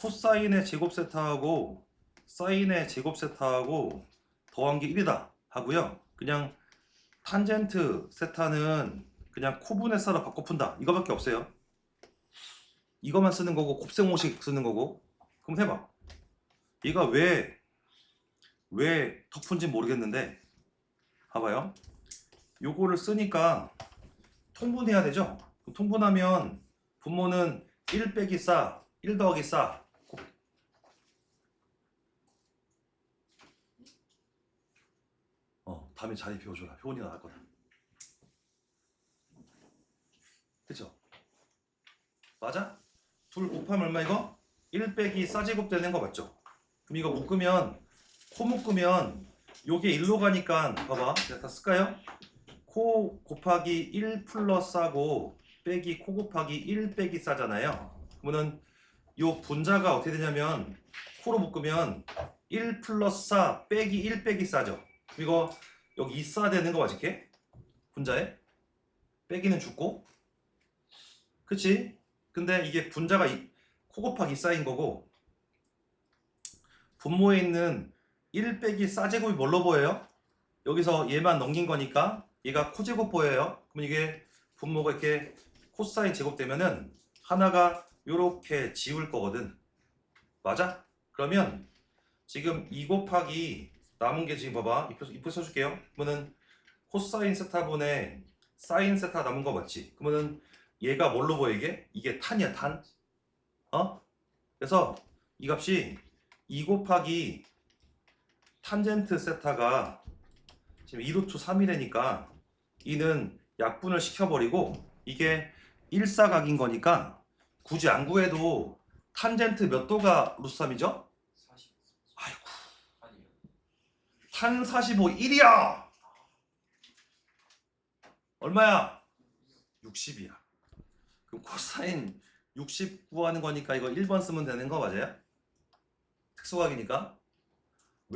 코사인의 제곱 세타하고 사인의 제곱 세타하고 더한 게 1이다 하고요. 그냥 탄젠트 세타는 그냥 코분의 사로 바꿔 푼다. 이거밖에 없어요. 이거만 쓰는 거고 곱셈공식 쓰는 거고. 그럼 해봐. 얘가 왜, 왜 터푼지 모르겠는데 봐봐요. 요거를 쓰니까 통분해야 되죠? 통분하면 분모는 1 빼기 싸, 1 더하기 싸. 어, 다음에 자리 비워줘라. 효원이 나갈 거다. 그쵸? 맞아? 둘 곱하면 얼마 이거? 1 빼기 싸제곱 되는 거 맞죠? 그럼 이거 묶으면 코 묶으면 요게 1로 가니까 봐봐 내가 다 쓸까요? 코 곱하기 1 플러스 싸고 빼기 코 곱하기 1 빼기 싸잖아요 그러면은 요 분자가 어떻게 되냐면 코로 묶으면 1 플러스 싸 빼기 1 빼기 싸죠 이거 여기 2싸 되는 거 맞을게? 분자에 빼기는 죽고 그치? 근데 이게 분자가 이- 코 곱하기 쌓인 거고 분모에 있는 1 빼기 싸제곱이 뭘로 보여요? 여기서 얘만 넘긴 거니까 얘가 코제곱 보여요. 그럼 이게 분모가 이렇게 코사인 제곱 되면은 하나가 요렇게 지울 거거든. 맞아? 그러면 지금 2 곱하기 남은 게 지금 봐봐. 입표, 입표 써줄게요. 그러면은 코사인 세타분의 사인 세타 남은 거 맞지? 그러면은 얘가 뭘로 보여 이게? 이게 탄이야 탄. 어? 그래서 이 값이 2 곱하기 탄젠트 세타가 지금 2루트 3이래니까 이는 약분을 시켜버리고 이게 1사각인 거니까 굳이 안 구해도 탄젠트 몇 도가 루트 3이죠? 345 1이야. 얼마야? 60이야. 그럼 코사인 60 구하는 거니까 이거 1번 쓰면 되는 거 맞아요? 특수각이니까.